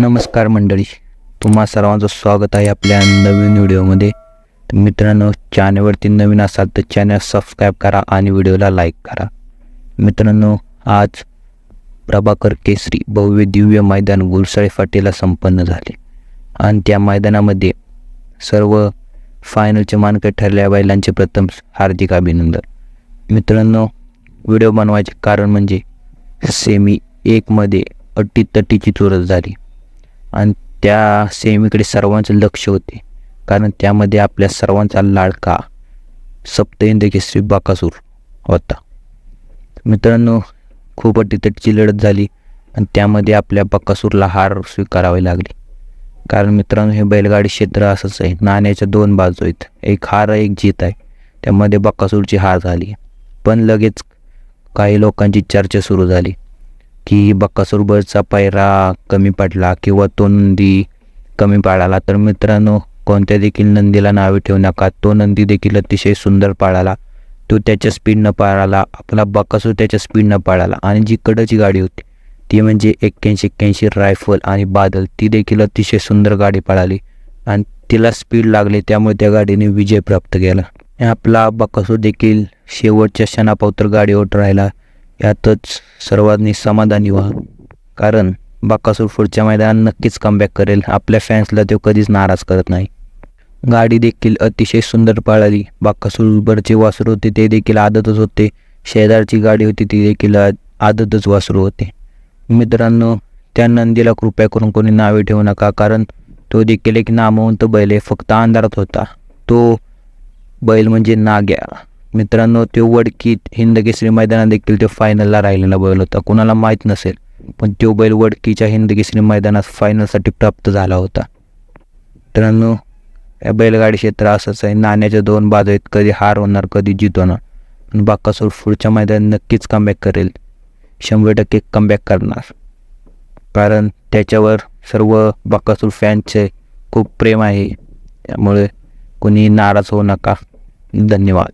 नमस्कार मंडळी तुम्हा सर्वांचं स्वागत आहे आपल्या नवीन व्हिडिओमध्ये. तर मित्रांनो चॅनलवरती नवीन असाल तर चॅनल सबस्क्राईब करा आणि व्हिडिओला लाईक करा. मित्रांनो आज प्रभाकर केसरी भव्य दिव्य मैदान गुरसाळे फाटेला संपन्न झाले. आणि त्या मैदानामध्ये सर्व फायनलचे मानकरी ठरलेल्या बैलांचे प्रथम हार्दिक अभिनंदन. मित्रांनो व्हिडिओ बनवायचे कारण म्हणजे सेमी एकमध्ये अटीतटीची चुरस झाली. आणि त्या सेमीकडे सर्वांचं लक्ष होते. कारण त्यामध्ये आपल्या सर्वांचा लाडका सप्तहिंद केसरी बाकासूर होता. मित्रांनो खूप अटीतटीची लढत झाली आणि त्यामध्ये आपल्या बकासूरला हार स्वीकारावी लागली. कारण मित्रांनो हे बैलगाडी क्षेत्र असंच आहे. नाण्याच्या दोन बाजू आहेत. एक हार एक जीत आहे. त्यामध्ये बकासूरची हार झाली. पण लगेच काही लोकांची चर्चा सुरू झाली. की बक्कासूर बसचा पायरा कमी पडला किंवा तो नंदी कमी पाळाला. तर मित्रांनो कोणत्या देखील नंदीला नावे ठेवू नका. तो नंदी देखील अतिशय सुंदर पाळाला. तो त्याच्या स्पीडनं पाळाला. आपला बकासूर त्याच्या स्पीडनं पाळाला. आणि जी कडची गाडी होती ती म्हणजे एक्क्याऐंशी एक्क्याऐंशी रायफल आणि बादल ती देखील अतिशय सुंदर गाडी पाळाली. आणि तिला स्पीड लागली त्यामुळे त्या गाडीने विजय प्राप्त केला. आपला बक्कासूर देखील शेवटच्या क्षणापावतर गाडीवर राहिला. यातच सर्वांनी समाधानी व्हा कारण बाकासूर पुढच्या मैदानात नक्कीच कमबॅक करेल. आपल्या फॅन्सला तो कधीच नाराज करत नाही. गाडी देखील अतिशय सुंदर पळाली. बाकासूरभरचे वासरू होते ते देखील आदतच होते. शेजारची गाडी होती ती देखील आदतच वासरू होते. मित्रांनो त्या नंदीला कृपया करून कोणी नावे ठेवू नका. कारण तो देखील एक नामवंत बैल आहे. फक्त अंधारात होता. तो बैल म्हणजे नाग्या. मित्रांनो तो वडकीत हिंदकेसरी मैदानात देखील तो फायनलला राहिलेला बैल होता. कुणाला माहीत नसेल पण तो बैल वडकीच्या हिंदकेसरी मैदानात फायनलसाठी प्राप्त झाला होता. मित्रांनो या बैलगाडी क्षेत्र असंच आहे. नाण्याच्या दोन बाजू आहेत. कधी हार होणार कधी जितवणार होणार. पण बाकासूर पुढच्या मैदानात नक्कीच कमबॅक करेल. शंभर टक्के कमबॅक करणार. कारण त्याच्यावर सर्व बाकासूर फॅनचे खूप प्रेम आहे. त्यामुळे कोणी नाराज होऊ नका. धन्यवाद.